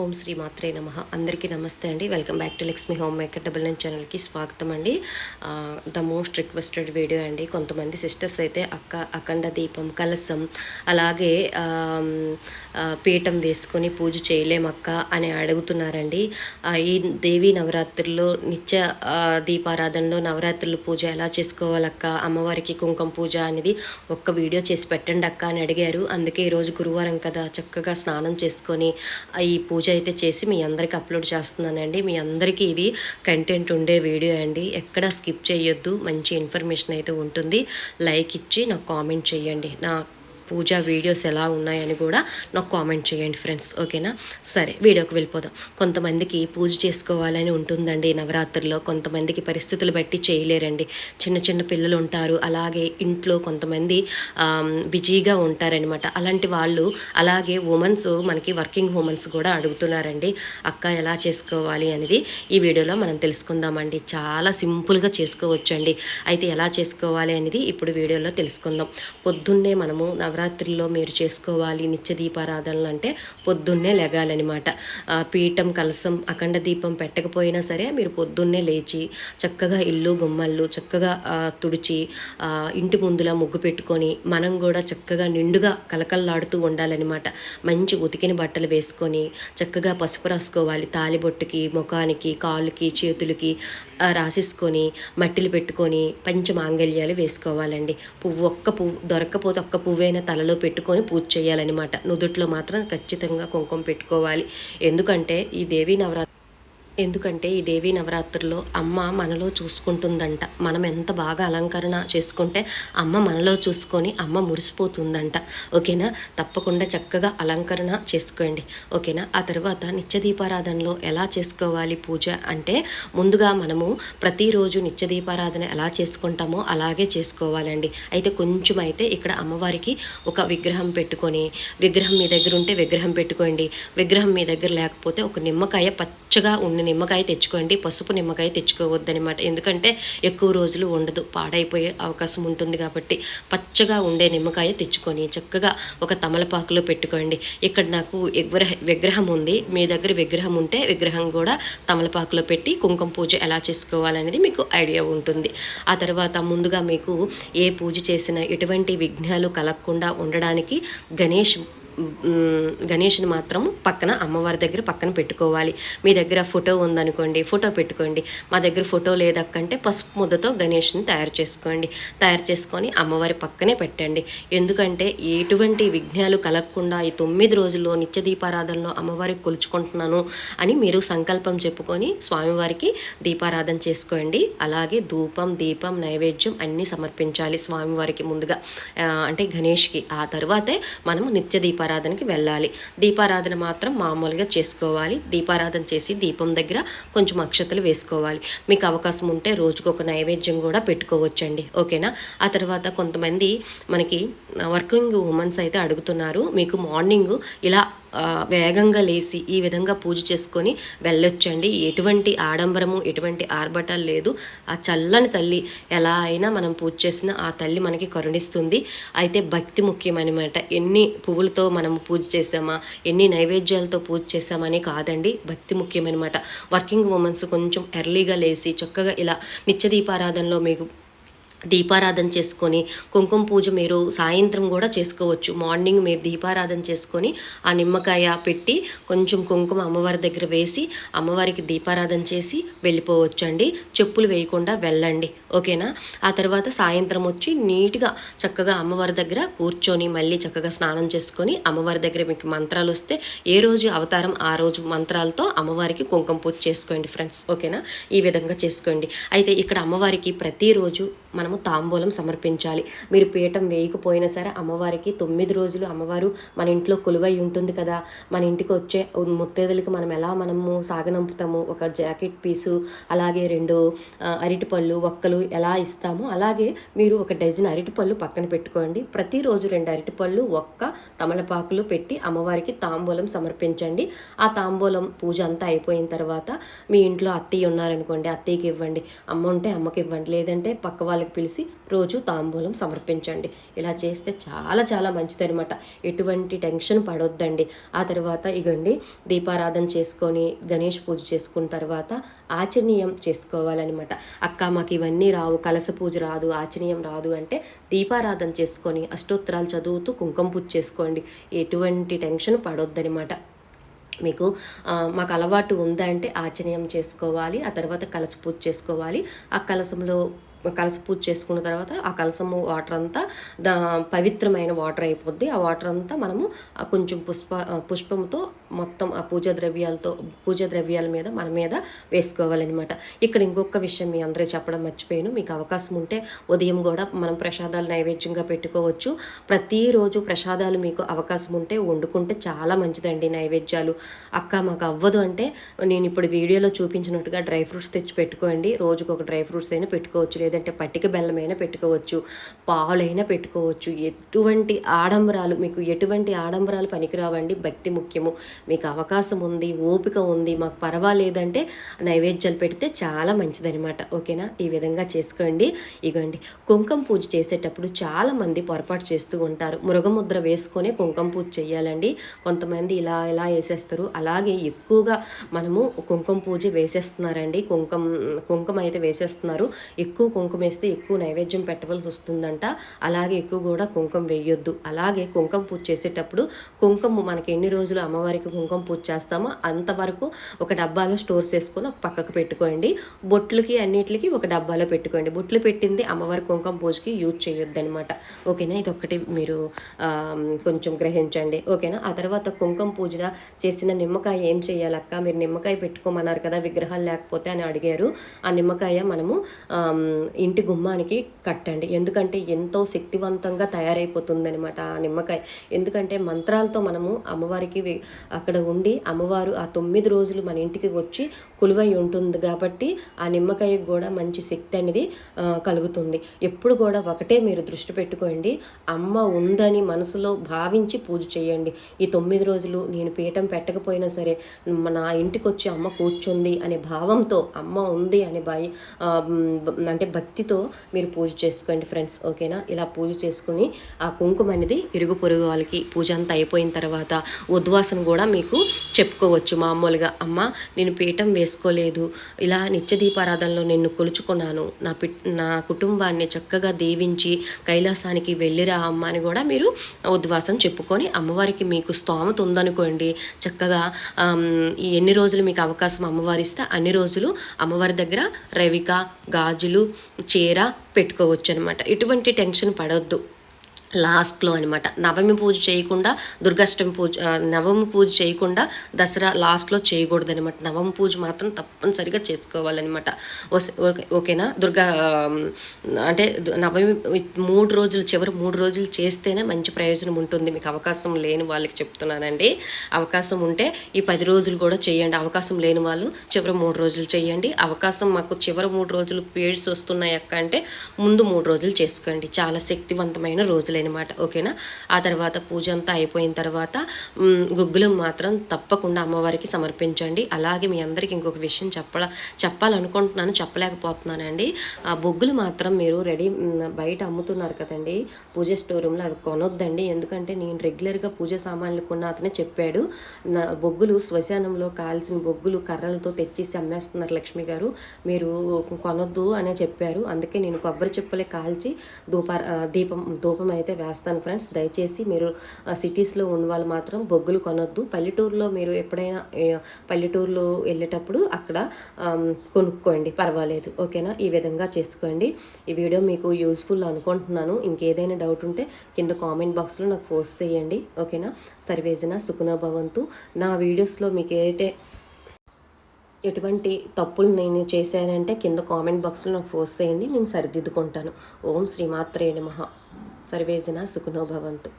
ఓం శ్రీ మాత్రే నమ. అందరికీ నమస్తే అండి. Welcome back to Lakshmi homemaker double nine ఛానల్కి స్వాగతం అండి. ద మోస్ట్ రిక్వెస్టెడ్ వీడియో అండి. కొంతమంది సిస్టర్స్ అయితే అక్క అఖండ దీపం కలసం అలాగే పీఠం వేసుకొని పూజ చేయలేమక్క అని అడుగుతున్నారండి. ఈ దేవీ నవరాత్రుల్లో నిత్య దీపారాధనలో నవరాత్రుల పూజ ఎలా చేసుకోవాలక్క? అమ్మవారికి కుంకుమ పూజ అనేది ఒక్క వీడియో చేసి పెట్టండి అక్క అని అడిగారు. అందుకే ఈరోజు గురువారం కదా చక్కగా స్నానం చేసుకొని ఈ పూజ అయితే చేసి మీ అందరికి అప్లోడ్ చేస్తున్నానండి. మీ అందరికీ ఇది కంటెంట్ ఉండే వీడియో అండి. ఎక్కడ స్కిప్ చేయొద్దు. మంచి ఇన్ఫర్మేషన్ అయితే ఉంటుంది. లైక్ ఇచ్చి నాకు కామెంట్ చేయండి. నా పూజ వీడియోస్ ఎలా ఉన్నాయని కూడా నాకు కామెంట్ చేయండి ఫ్రెండ్స్ ఓకేనా? సరే వీడియోకి వెళ్ళిపోదాం. కొంతమందికి పూజ చేసుకోవాలని ఉంటుందండి నవరాత్రిలో. కొంతమందికి పరిస్థితులు బట్టి చేయలేరండి. చిన్న చిన్న పిల్లలు ఉంటారు. అలాగే ఇంట్లో కొంతమంది బిజీగా ఉంటారనమాట అలాంటి వాళ్ళు అలాగే ఉమెన్స్ మనకి వర్కింగ్ ఉమెన్స్ కూడా అడుగుతున్నారండి అక్క ఎలా చేసుకోవాలి? అనేది ఈ వీడియోలో మనం తెలుసుకుందామండి. చాలా సింపుల్గా చేసుకోవచ్చండి. అయితే ఎలా చేసుకోవాలి అనేది ఇప్పుడు వీడియోలో తెలుసుకుందాం. పొద్దున్నే మనము నవరాత్రుల్లో మీరు చేసుకోవాలి నిత్య దీపారాధనలు అంటే పొద్దున్నే లెగాలన్నమాట. పీఠం కలసం అఖండ దీపం పెట్టకపోయినా సరే మీరు పొద్దున్నే లేచి చక్కగా ఇల్లు గుమ్మళ్ళు చక్కగా తుడిచి ఇంటి ముందులా ముగ్గు పెట్టుకొని మనం కూడా చక్కగా నిండుగా కలకల్లాడుతూ ఉండాలన్నమాట. మంచి ఉతికిన బట్టలు వేసుకొని చక్కగా పసుపు రాసుకోవాలి. తాలిబొట్టుకి ముఖానికి కాళ్ళకి చేతులకి రాసేసుకొని మట్టిలు పెట్టుకొని పంచమాంగల్యాలు వేసుకోవాలండి. పువ్వు ఒక్క పువ్వు దొరక్కపోతే ఒక్క పువ్వైనా తలలో పెట్టుకొని పూజ చేయాలన్నమాట. నుదుట్లో మాత్రం ఖచ్చితంగా కుంకుమ పెట్టుకోవాలి. ఎందుకంటే ఈ దేవీ నవరాత్రి ఎందుకంటే ఈ దేవీ నవరాత్రుల్లో అమ్మ మనలో చూసుకుంటుందంట. మనం ఎంత బాగా అలంకరణ చేసుకుంటే అమ్మ మనలో చూసుకొని అమ్మ మురిసిపోతుందంట. ఓకేనా? తప్పకుండా చక్కగా అలంకరణ చేసుకోండి. ఓకేనా? ఆ తర్వాత నిత్య దీపారాధనలో ఎలా చేసుకోవాలి పూజ అంటే ముందుగా మనము ప్రతిరోజు నిత్య దీపారాధన ఎలా చేసుకుంటామో అలాగే చేసుకోవాలండి. అయితే కొంచెం అయితే ఇక్కడ అమ్మవారికి ఒక విగ్రహం పెట్టుకొని విగ్రహం మీ దగ్గర ఉంటే విగ్రహం పెట్టుకోండి. విగ్రహం మీ దగ్గర లేకపోతే ఒక నిమ్మకాయ పచ్చగా ఉన్న నిమ్మకాయ తెచ్చుకోండి పసుపు నిమ్మకాయ తెచ్చుకోవద్దనమాట ఎందుకంటే ఎక్కువ రోజులు ఉండదు పాడైపోయే అవకాశం ఉంటుంది కాబట్టి పచ్చగా ఉండే నిమ్మకాయ తెచ్చుకొని చక్కగా ఒక తమలపాకులో పెట్టుకోండి. ఇక్కడ నాకు విగ్రహ విగ్రహం ఉంది. మీ దగ్గర విగ్రహం ఉంటే విగ్రహం కూడా తమలపాకులో పెట్టి కుంకుమ పూజ ఎలా చేసుకోవాలనేది మీకు ఐడియా ఉంటుంది. ఆ తర్వాత ముందుగా మీకు ఏ పూజ చేసినా ఎటువంటి విఘ్నాలు కలగకుండా ఉండడానికి గణేష్ గణేష్ని మాత్రం పక్కన అమ్మవారి దగ్గర పక్కన పెట్టుకోవాలి. మీ దగ్గర ఫోటో ఉందనుకోండి ఫోటో పెట్టుకోండి. మా దగ్గర ఫోటో లేదక్కంటే పసుపు ముద్దతో గణేష్ని తయారు చేసుకోండి. తయారు చేసుకొని అమ్మవారి పక్కనే పెట్టండి. ఎందుకంటే ఎటువంటి విఘ్నాలు కలగకుండా ఈ తొమ్మిది రోజుల్లో నిత్య దీపారాధనలో అమ్మవారికి కొలుచుకుంటున్నాను అని మీరు సంకల్పం చెప్పుకొని స్వామివారికి దీపారాధన చేసుకోండి. అలాగే ధూపం దీపం నైవేద్యం అన్నీ సమర్పించాలి స్వామివారికి ముందుగా. అంటే గణేష్కి. ఆ తర్వాతే మనము నిత్య దీపారాధనకి వెళ్ళాలి. దీపారాధన మాత్రం మామూలుగా చేసుకోవాలి. దీపారాధన చేసి దీపం దగ్గర కొంచెం అక్షతలు వేసుకోవాలి. మీకు అవకాశం ఉంటే రోజుకు ఒక నైవేద్యం కూడా పెట్టుకోవచ్చండి. ఓకేనా? ఆ తర్వాత కొంతమంది మనకి వర్కింగ్ ఉమెన్స్ అయితే అడుగుతున్నారు. మీకు మార్నింగ్ ఇలా వేగంగా లేచి ఈ విధంగా పూజ చేసుకొని వెళ్ళొచ్చండి. ఎటువంటి ఆడంబరము ఎటువంటి ఆర్భటాలు లేదు. ఆ చల్లని తల్లి ఎలా అయినా మనం పూజ చేసినా ఆ తల్లి మనకి కరుణిస్తుంది. అయితే భక్తి ముఖ్యమనమాట ఎన్ని పువ్వులతో మనం పూజ చేసామా ఎన్ని నైవేద్యాలతో పూజ చేసామని కాదండి. భక్తి ముఖ్యమనమాట వర్కింగ్ ఉమెన్స్ కొంచెం ఎర్లీగా లేచి చక్కగా ఇలా నిత్యదీపారాధనలో మీకు దీపారాధన చేసుకొని కుంకుమ పూజ మీరు సాయంత్రం కూడా చేసుకోవచ్చు. మార్నింగ్ మీరు దీపారాధన చేసుకొని ఆ నిమ్మకాయ పెట్టి కొంచెం కుంకుమ అమ్మవారి దగ్గర వేసి అమ్మవారికి దీపారాధన చేసి వెళ్ళిపోవచ్చు అండి చెప్పులు వేయకుండా వెళ్ళండి. ఓకేనా? ఆ తర్వాత సాయంత్రం వచ్చి నీట్గా చక్కగా అమ్మవారి దగ్గర కూర్చొని మళ్ళీ చక్కగా స్నానం చేసుకొని అమ్మవారి దగ్గర మీకు మంత్రాలు వస్తే ఏ రోజు అవతారం ఆ రోజు మంత్రాలతో అమ్మవారికి కుంకుమ పూజ చేసుకోండి ఫ్రెండ్స్. ఓకేనా? ఈ విధంగా చేసుకోండి. అయితే ఇక్కడ అమ్మవారికి ప్రతిరోజు మనము తాంబూలం సమర్పించాలి. మీరు పీఠం వేయకపోయినా సరే అమ్మవారికి తొమ్మిది రోజులు అమ్మవారు మన ఇంట్లో కొలువై ఉంటుంది కదా. మన ఇంటికి వచ్చే ముత్తేదులకి మనం ఎలా మనము సాగనంపుతాము? ఒక జాకెట్ పీసు అలాగే రెండు అరటిపళ్ళు ఒక్కలు ఎలా ఇస్తామో అలాగే మీరు ఒక డజన్ అరటిపళ్ళు పక్కన పెట్టుకోండి. ప్రతిరోజు రెండు అరటిపళ్ళు ఒక్క తమలపాకులు పెట్టి అమ్మవారికి తాంబూలం సమర్పించండి. ఆ తాంబూలం పూజ అంతా అయిపోయిన తర్వాత మీ ఇంట్లో అత్తయ్య ఉన్నారనుకోండి అత్తయ్యకి ఇవ్వండి. అమ్మ ఉంటే అమ్మకి ఇవ్వండి. లేదంటే పక్క వాళ్ళకి పిలిచి రోజు తాంబూలం సమర్పించండి. ఇలా చేస్తే చాలా చాలా మంచిదనమాట ఎటువంటి టెన్షన్ పడొద్దండి. ఆ తర్వాత ఇగండి దీపారాధన చేసుకొని గణేష్ పూజ చేసుకున్న తర్వాత ఆచనీయం చేసుకోవాలన్నమాట. అక్క మాకు ఇవన్నీ రావు కలస పూజ రాదు ఆచనీయం రాదు అంటే దీపారాధన చేసుకొని అష్టోత్తరాలు చదువుతూ కుంకుమ పూజ చేసుకోండి. ఎటువంటి టెన్షన్ పడొద్దనమాట మీకు మాకు అలవాటు ఉందా అంటే ఆచనీయం చేసుకోవాలి ఆ తర్వాత కలస పూజ చేసుకోవాలి. ఆ కలసంలో కలస పూజ చేసుకున్న తర్వాత ఆ కలసము వాటర్ అంతా దా పవిత్రమైన వాటర్ అయిపోద్ది. ఆ వాటర్ అంతా మనము కొంచెం పుష్ప పుష్పంతో మొత్తం ఆ పూజా ద్రవ్యాలతో పూజా ద్రవ్యాల మీద మన మీద వేసుకోవాలన్నమాట. ఇక్కడ ఇంకొక విషయం మీ అందరూ చెప్పడం మర్చిపోయాను. మీకు అవకాశం ఉంటే ఉదయం కూడా మనం ప్రసాదాలు నైవేద్యంగా పెట్టుకోవచ్చు. ప్రతిరోజు ప్రసాదాలు మీకు అవకాశం ఉంటే వండుకుంటే చాలా మంచిదండి నైవేద్యాలు. అక్క మాకు అవ్వదు అంటే నేను ఇప్పుడు వీడియోలో చూపించినట్టుగా డ్రై ఫ్రూట్స్ తెచ్చి పెట్టుకోండి. రోజుకు ఒక డ్రై ఫ్రూట్స్ అయినా పెట్టుకోవచ్చు. లేదంటే పట్టిక బెల్లం అయినా పెట్టుకోవచ్చు పాలైనా పెట్టుకోవచ్చు. ఎటువంటి ఆడంబరాలు మీకు ఎటువంటి ఆడంబరాలు పనికిరావండి? భక్తి ముఖ్యము. మీకు అవకాశం ఉంది ఓపిక ఉంది మాకు పర్వాలేదంటే నైవేద్యాలు పెడితే చాలా మంచిదనమాట ఓకేనా? ఈ విధంగా చేసుకోండి. ఇగోండి కుంకుమ పూజ చేసేటప్పుడు చాలామంది పొరపాటు చేస్తూ ఉంటారు. మృగముద్ర వేసుకొని కుంకుమ పూజ చేయాలండి. కొంతమంది ఇలా ఇలా వేసేస్తారు. అలాగే ఎక్కువగా మనము కుంకుమ పూజ వేసేస్తున్నారండి. కుంకుమ కుంకుమ అయితే వేసేస్తున్నారు. ఎక్కువ కుంకుమ వేస్తే ఎక్కువ నైవేద్యం పెట్టవలసి వస్తుందంట. అలాగే ఎక్కువ కూడా కుంకుమ వేయొద్దు. అలాగే కుంకుమ పూజ చేసేటప్పుడు కుంకుమ మనకి ఎన్ని రోజులు అమ్మవారికి కుంకుమ పూజ చేస్తామో అంతవరకు ఒక డబ్బాలో స్టోర్ చేసుకొని ఒక పక్కకు పెట్టుకోండి. బొట్లకి అన్నిటికి ఒక డబ్బాలో పెట్టుకోండి. బొట్లు పెట్టింది అమ్మవారి కుంకుమ పూజకి యూజ్ చేయొద్దు అనమాట ఓకేనా? ఇది ఒకటి మీరు కొంచెం గ్రహించండి. ఓకేనా? ఆ తర్వాత కుంకుమ పూజ చేసిన నిమ్మకాయ ఏం చేయాలక్క మీరు నిమ్మకాయ పెట్టుకోమన్నారు కదా విగ్రహాలు లేకపోతే అని అడిగారు. ఆ నిమ్మకాయ మనము ఇంటి గుమ్మానికి కట్టండి. ఎందుకంటే ఎంతో శక్తివంతంగా తయారైపోతుంది అనమాట ఆ నిమ్మకాయ. ఎందుకంటే మంత్రాలతో మనము అమ్మవారికి అక్కడ ఉండి అమ్మవారు ఆ తొమ్మిది రోజులు మన ఇంటికి వచ్చి కొలువై ఉంటుంది కాబట్టి ఆ నిమ్మకాయకు కూడా మంచి శక్తి అనేది కలుగుతుంది. ఎప్పుడు కూడా ఒకటే మీరు దృష్టి పెట్టుకోండి. అమ్మ ఉందని మనసులో భావించి పూజ చేయండి. ఈ తొమ్మిది రోజులు నేను పీఠం పెట్టకపోయినా సరే నా ఇంటికి వచ్చి అమ్మ కూర్చుంది అనే భావంతో అమ్మ ఉంది అనే భయ అంటే భక్తితో మీరు పూజ చేసుకోండి ఫ్రెండ్స్ ఓకేనా? ఇలా పూజ చేసుకుని ఆ కుంకుమ అనేది ఇరుగు పొరుగు వాళ్ళకి పూజ అంతా అయిపోయిన తర్వాత ఉద్వాసం కూడా మీకు చెప్పుకోవచ్చు మామూలుగా. అమ్మ నేను పీఠం వేసుకోలేదు. ఇలా నిత్య దీపారాధనలో నిన్ను కొలుచుకున్నాను. నా పి నా కుటుంబాన్ని చక్కగా దీవించి కైలాసానికి వెళ్ళిరా అమ్మ అని కూడా మీరు ఉద్వాసం చెప్పుకొని అమ్మవారికి మీకు స్తోమత ఉందనుకోండి. చక్కగా ఎన్ని రోజులు మీకు అవకాశం అమ్మవారిస్తే అన్ని రోజులు అమ్మవారి దగ్గర రవిక గాజులు చీర పెట్టుకోవచ్చు అనమాట ఎటువంటి టెన్షన్ పడవద్దు లాస్ట్లో అనమాట నవమి పూజ చేయకుండా దుర్గాష్టమి పూజ నవమి పూజ చేయకుండా దసరా లాస్ట్లో చేయకూడదు అనమాట నవమి పూజ మాత్రం తప్పనిసరిగా చేసుకోవాలన్నమాట. ఓకే ఓకేనా? దుర్గా అంటే నవమి మూడు రోజులు చివరి మూడు రోజులు చేస్తేనే మంచి ప్రయోజనం ఉంటుంది. మీకు అవకాశం లేని వాళ్ళకి చెప్తున్నానండి. అవకాశం ఉంటే ఈ పది రోజులు కూడా చేయండి. అవకాశం లేని వాళ్ళు చివరి మూడు రోజులు చేయండి. అవకాశం మాకు చివరి మూడు రోజులు పీరియడ్స్ వస్తున్నాయి అక్క అంటే ముందు మూడు రోజులు చేసుకోండి. చాలా శక్తివంతమైన రోజులు అనమాట ఓకేనా? ఆ తర్వాత పూజ అంతా అయిపోయిన తర్వాత మ్, గుగ్గులు మాత్రం తప్పకుండా అమ్మవారికి సమర్పించండి. అలాగే మీ అందరికి ఇంకొక విషయం చెప్పాల చెప్పాలనుకుంటున్నాను చెప్పలేకపోతున్నానండి. ఆ బొగ్గులు మాత్రం మీరు రెడీ బయట అమ్ముతున్నారు కదండి. పూజ స్టోర్ రూమ్లో అవి కొనొద్దండి. ఎందుకంటే నేను రెగ్యులర్గా పూజ సామాన్లు కొన్న అతనే చెప్పాడు. నా బొగ్గులు శ్మశానంలో కాల్సిన బొగ్గులు కర్రలతో తెచ్చేసి అమ్మేస్తున్నారు లక్ష్మి గారు. మీరు కొనొద్దు అనే చెప్పారు. అందుకే నేను కొబ్బరి చెప్పులే కాల్చి దూప దీపం ధూపం అయితే వేస్తాను ఫ్రెండ్స్. దయచేసి మీరు సిటీస్లో ఉన్న వాళ్ళు మాత్రం బొగ్గులు కొనొద్దు. పల్లెటూరులో మీరు ఎప్పుడైనా పల్లెటూరులో వెళ్ళేటప్పుడు అక్కడ కొనుక్కోండి. పర్వాలేదు. ఓకేనా? ఈ విధంగా చేసుకోండి. ఈ వీడియో మీకు యూస్ఫుల్ అనుకుంటున్నాను. ఇంకేదైనా డౌట్ ఉంటే కింద కామెంట్ బాక్స్లో నాకు పోస్ట్ చేయండి. ఓకేనా? సర్వేజన సుఖన భవంతు. నా వీడియోస్లో మీకు ఏటే ఎటువంటి తప్పులు నేను చేశానంటే కింద కామెంట్ బాక్స్లో నాకు పోస్ట్ చేయండి. నేను సరిదిద్దుకుంటాను. ఓం శ్రీమాత్రే నమః. సర్వేజన సుఖనోభవంతు